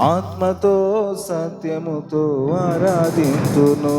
ఆత్మతో సత్యముతో ఆరాధింతును.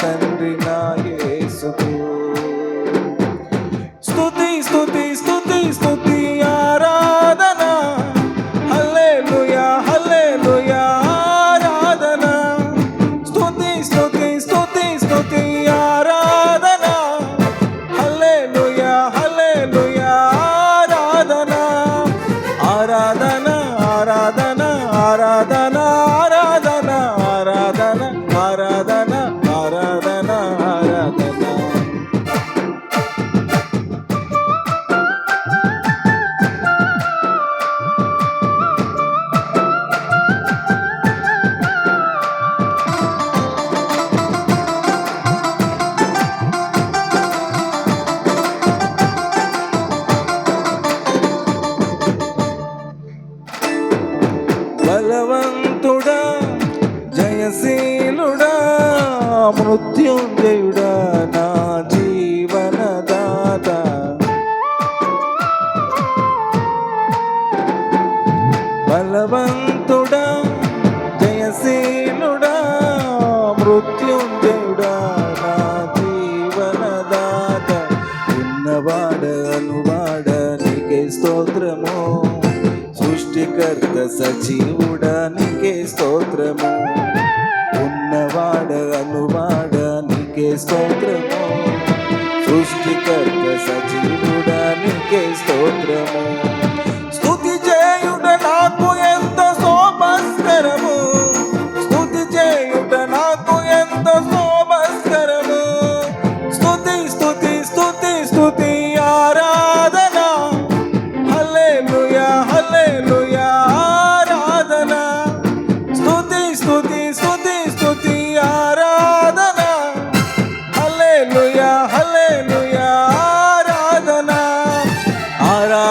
తండ్రి నా యేసుకు. బలవంతుడా జయశీలుడా మృత్యుంజయుడా నా జీవనదాత బలవంతుడా జయశీలుడా మృత్యుంజయుడా నా జీవనదాత ఉన్నవాడ అనువాడ నీకే స్తోత్రము సృష్టికర్త సజీవుడానికే స్తోత్రము. ఉన్నవాడ అనువాడానికే స్తోత్రము. సృష్టికర్త సజీవుడానికే స్తోత్రము.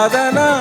சாதனா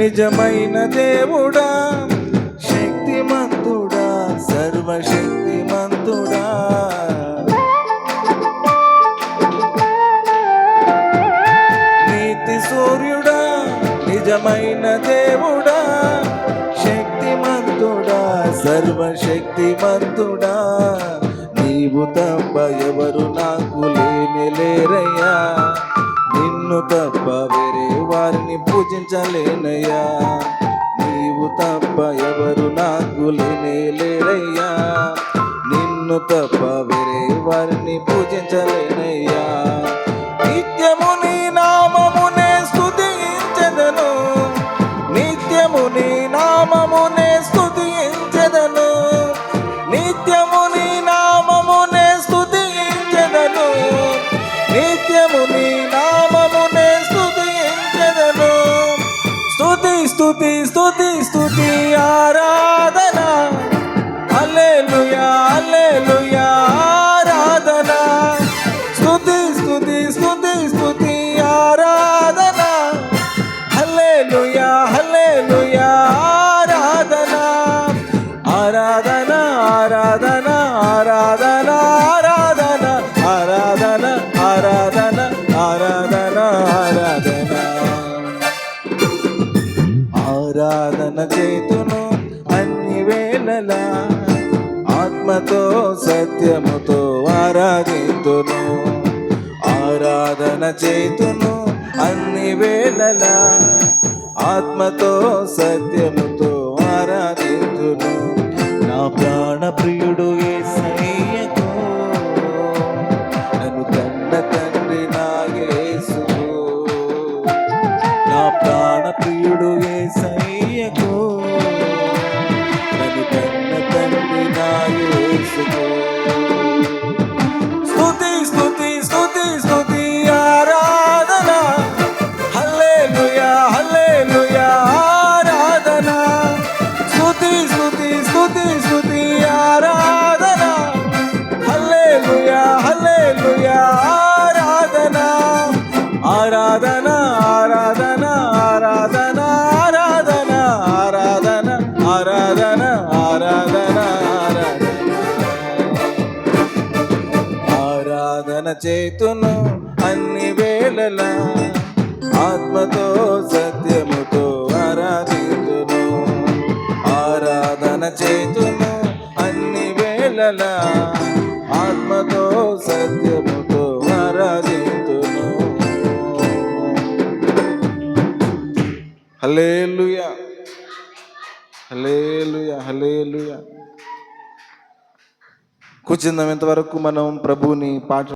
నిజమైన దేవుడా శక్తిమంతుడా సర్వశక్తిమంతుడా. నీతి సూర్యుడా నిజమైన దేవుడా శక్తిమంతుడా సర్వశక్తిమంతుడా. నీవు తప్ప ఎవరు నాకు లేని పూజించలేనయ్యా. నిత్యము నీ నామమునే స్థుతించదను నిత్యము నీ నామమునే స్థుతించదను నిత్యము నీ నామమునే స్థుతించదను నిత్యము నీ నామమునే స్థుతించదను స్థుతి స్థుతి స్థుతి స్థుతి ఆరాధన. అల్లెలుయా అల్లెలుయా ఆరాధన ఆరాధన ఆరాధన ఆరాధన ఆరాధన ఆరాధన ఆరాధన. ఆరాధన చేతును అన్ని వేళల ఆత్మతో సత్యముతో ఆరాధితును. ఆరాధన చేతును అన్ని వేళల ఆత్మతో సత్యముతో ఆరాధితును. ప్రియుడు రైతును అన్ని వేళల ఆత్మతో సత్యముతో ఆరాధితును. ఆరాధన చేతును అన్ని వేళల ఆత్మతో సత్యముతో ఆరాధితును. హల్లెలూయా. హల్లెలూయా హల్లెలూయా. కూర్చుందాం ఇంతవరకు మనం ప్రభువుని పాట